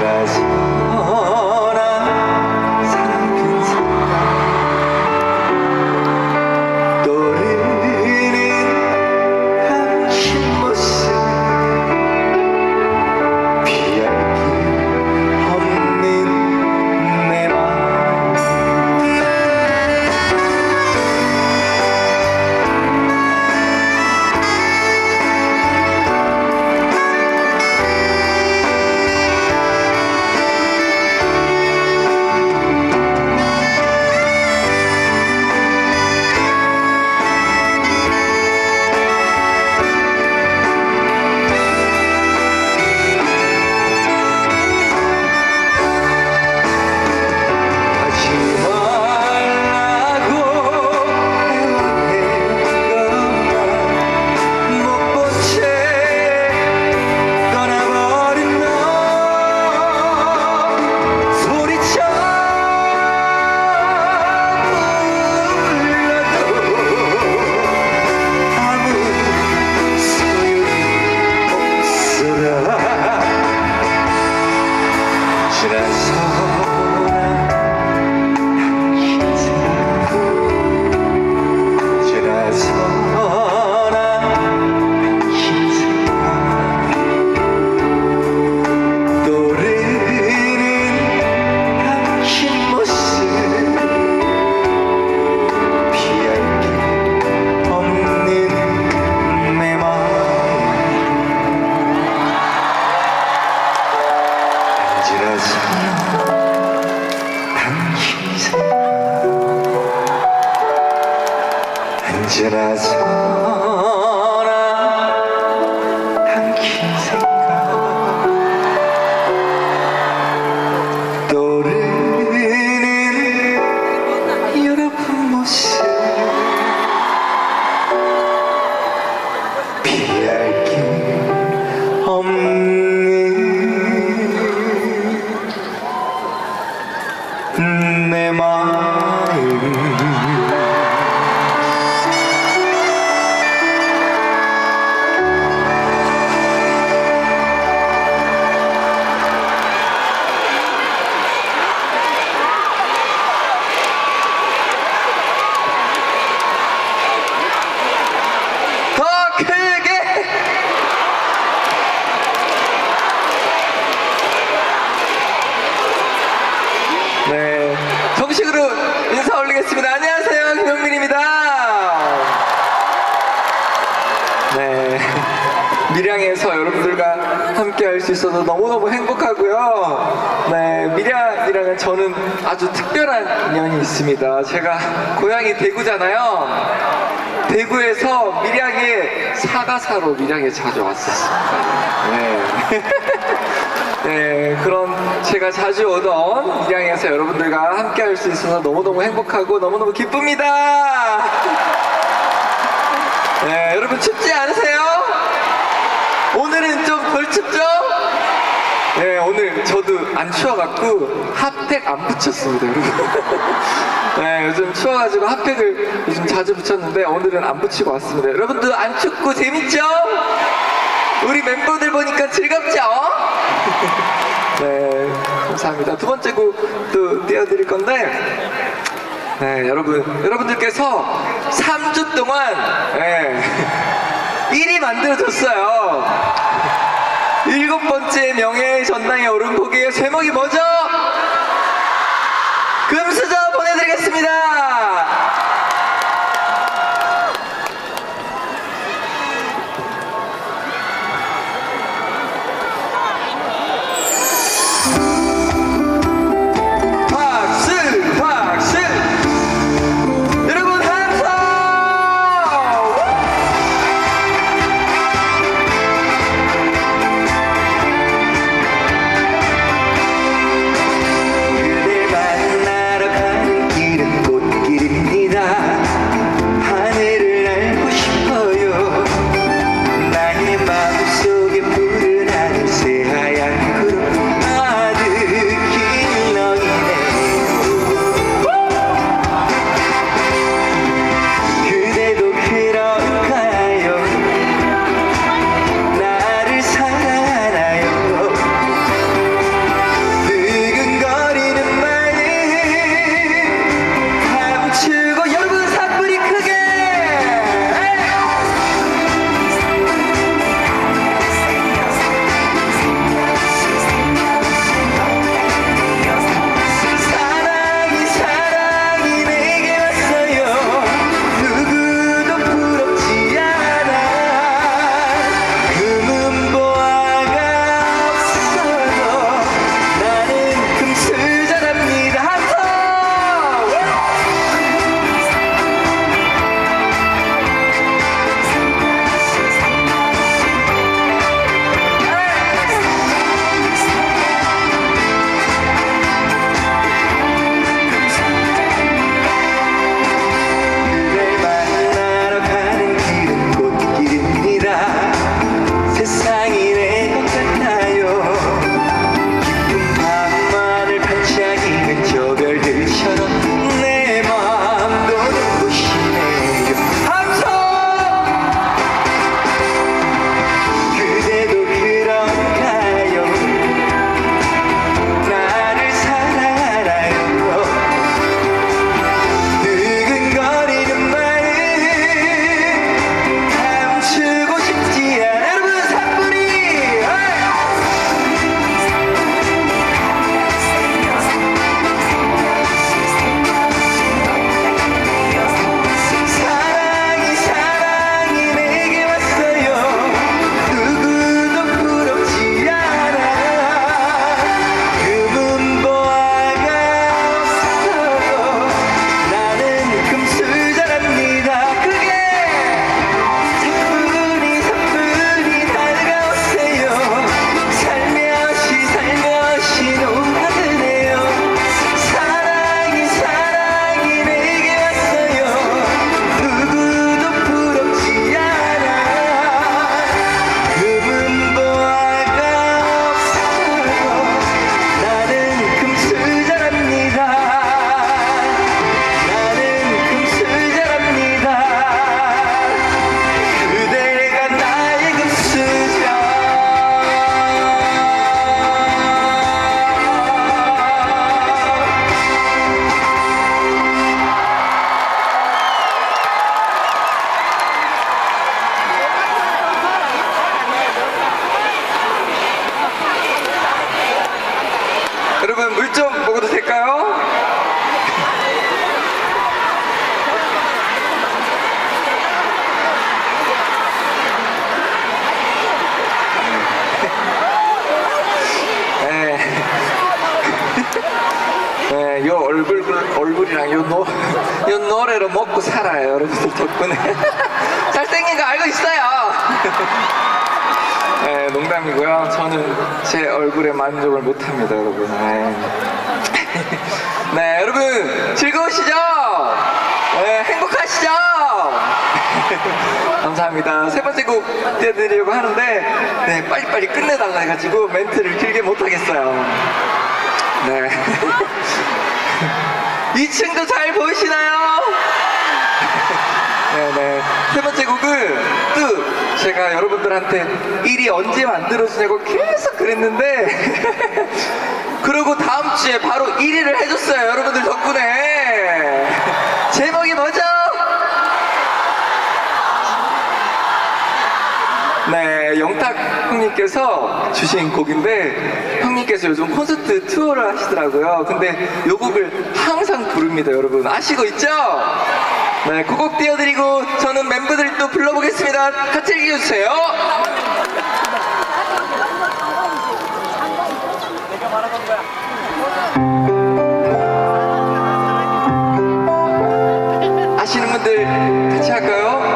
언 언제나 선한 당신 생각. 떠오르는 여러분 모습. 피할 길 없는 내 마음 정식으로 인사 올리겠습니다. 안녕하세요. 김영민입니다. 네. 밀양에서 여러분들과 함께 할 수 있어서 너무너무 행복하고요. 네. 밀양이랑은 저는 아주 특별한 인연이 있습니다. 제가 고향이 대구잖아요. 대구에서 밀양에 사과 사러 밀양에 자주 왔었습니다. 네. 네, 그런 제가 자주 오던 밀양에서 여러분들과 함께 할 수 있어서 너무너무 행복하고 너무너무 기쁩니다. 네, 여러분 춥지 않으세요? 오늘은 좀 덜 춥죠? 네, 오늘 저도 안 추워갖고 핫팩 안 붙였습니다, 여러분. 네, 요즘 추워가지고 핫팩을 요즘 자주 붙였는데 오늘은 안 붙이고 왔습니다. 여러분들 안 춥고 재밌죠? 우리 멤버들 보니까 즐겁죠? 네, 감사합니다. 두 번째 곡또 띄워드릴 건데, 네, 여러분, 여러분들께서 3주 동안, 예, 1위 만들어줬어요. 일곱 번째 명예의 전당에 오른 곡의 제목이 뭐죠? 금수저 보내드리겠습니다. 얼굴이랑 요, 노, 요 노래로 먹고 살아요, 여러분들 덕분에. 잘생긴 거 알고 있어요. 네, 농담이고요. 저는 제 얼굴에 만족을 못합니다, 여러분. 네. 네, 여러분 즐거우시죠? 네, 행복하시죠? 감사합니다. 세 번째 곡 띄워드리려고 하는데 네, 빨리빨리 끝내달라 해가지고 멘트를 길게 못하겠어요. 네. 2층도 잘 보이시나요? 네네. 세 번째 곡은 또 제가 여러분들한테 1위 언제 만들어주냐고 계속 그랬는데 그리고 다음 주에 바로 1위를 해줬어요 여러분들 덕분에 제목이 뭐죠? 네, 영탁 형님께서 주신 곡인데 형님께서 요즘 콘서트 투어를 하시더라고요. 근데 요 곡을 항상 부릅니다, 여러분. 아시고 있죠? 네, 그 곡 띄워드리고 저는 멤버들 또 불러보겠습니다. 같이 읽어주세요. 아시는 분들 같이 할까요?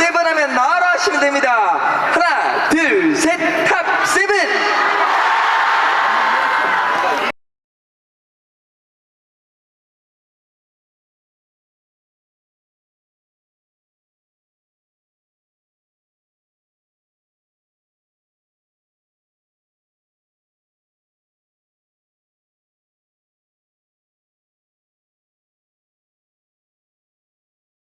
세븐 하면 나라 하시면 됩니다. 하나, 둘,